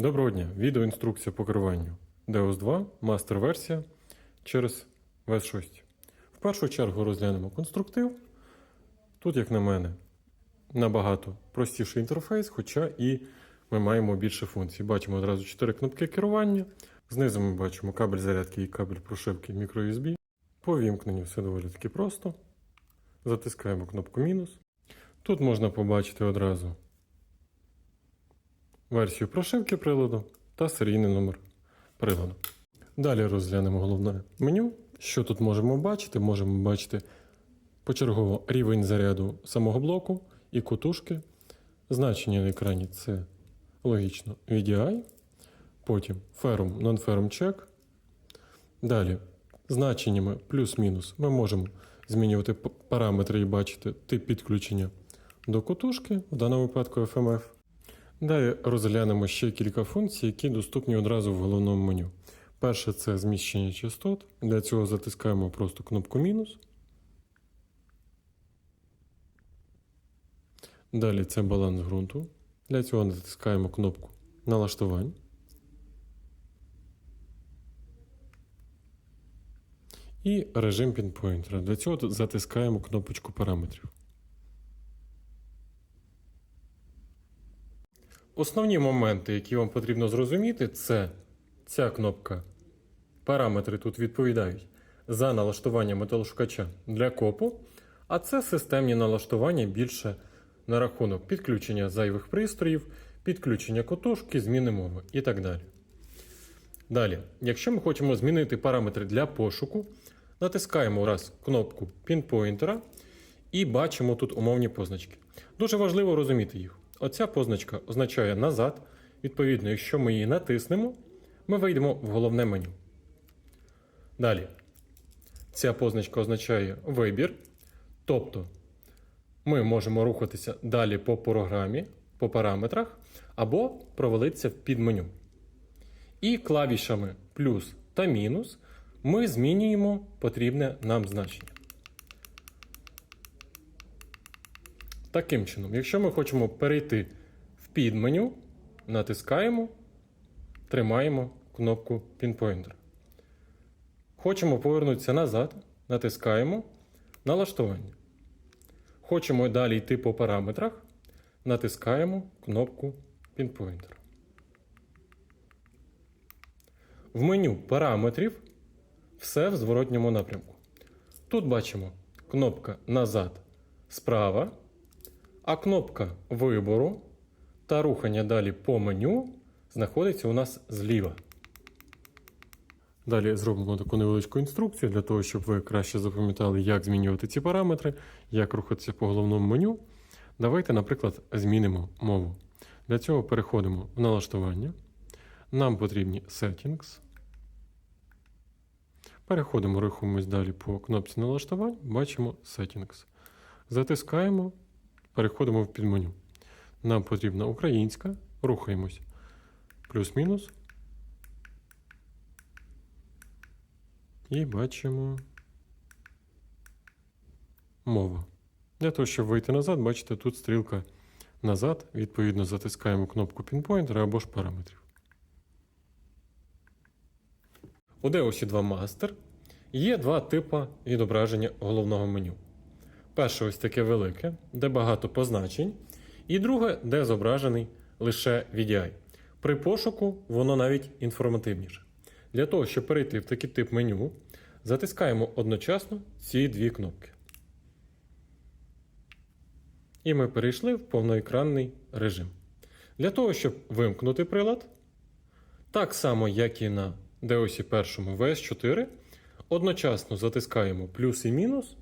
Доброго дня! Відеоінструкція по керуванню Deus 2, мастер-версія через VS 6. В першу чергу розглянемо конструктив. Тут, як на мене, набагато простіший інтерфейс, хоча і ми маємо більше функцій. Бачимо одразу 4 кнопки керування. Знизу ми бачимо кабель зарядки і кабель прошивки microUSB. По вімкненню все доволі таки просто. Затискаємо кнопку мінус. Тут можна побачити одразу версію прошивки приладу та серійний номер приладу. Далі розглянемо головне меню. Що тут можемо бачити? Можемо бачити почергово рівень заряду самого блоку і кутушки. Значення на екрані це логічно VDI. Потім Ferrum, Non-Ferrum Check. Далі значеннями плюс-мінус ми можемо змінювати параметри і бачити тип підключення до кутушки, в даному випадку FMF. Далі розглянемо ще кілька функцій, які доступні одразу в головному меню. Перше це зміщення частот. Для цього затискаємо просто кнопку мінус. Далі це баланс ґрунту. Для цього натискаємо кнопку налаштувань. І режим пінпоінтера. Для цього затискаємо кнопочку параметрів. Основні моменти, які вам потрібно зрозуміти, це ця кнопка. Параметри тут відповідають за налаштування металошукача для копу, а це системні налаштування більше на рахунок підключення зайвих пристроїв, підключення котушки, зміни мови і так далі. Далі, якщо ми хочемо змінити параметри для пошуку, натискаємо раз кнопку пінпоінтера і бачимо тут умовні позначки. Дуже важливо розуміти їх. Оця позначка означає назад. Відповідно, якщо ми її натиснемо, ми вийдемо в головне меню. Далі. Ця позначка означає вибір. Тобто ми можемо рухатися далі по програмі, по параметрах, або провалитися в підменю. І клавішами плюс та мінус ми змінюємо потрібне нам значення. Таким чином, якщо ми хочемо перейти в підменю, натискаємо, тримаємо кнопку Pinpointer. Хочемо повернутися назад, натискаємо налаштування. Хочемо далі йти по параметрах, натискаємо кнопку Pinpointer. В меню параметрів все в зворотньому напрямку. Тут бачимо кнопка назад справа, а кнопка вибору та рухання далі по меню знаходиться у нас зліва. Далі зробимо таку невеличку інструкцію для того, щоб ви краще запам'ятали, як змінювати ці параметри, як рухатися по головному меню. Давайте, наприклад, змінимо мову. Для цього переходимо в налаштування. Нам потрібні Settings. Переходимо, рухаємось далі по кнопці налаштувань, бачимо Settings. Затискаємо, переходимо в підменю. Нам потрібна українська, рухаємось плюс-мінус. І бачимо мова. Для того, щоб вийти назад, бачите, тут стрілка назад. Відповідно, затискаємо кнопку Pinpointer або ж параметрів. У Deus 2 Master є два типи відображення головного меню. Перше ось таке велике, де багато позначень, і друге, де зображений лише VDI. При пошуку воно навіть інформативніше. Для того, щоб перейти в такий тип меню, затискаємо одночасно ці дві кнопки. І ми перейшли в повноекранний режим. Для того, щоб вимкнути прилад, так само, як і на Deus 1 VS4, одночасно затискаємо плюс і мінус.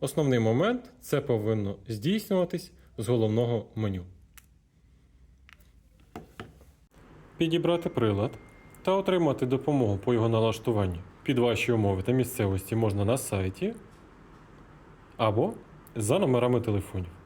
Основний момент це повинно здійснюватись з головного меню. Підібрати прилад та отримати допомогу по його налаштуванню під ваші умови та місцевості можна на сайті або за номерами телефонів.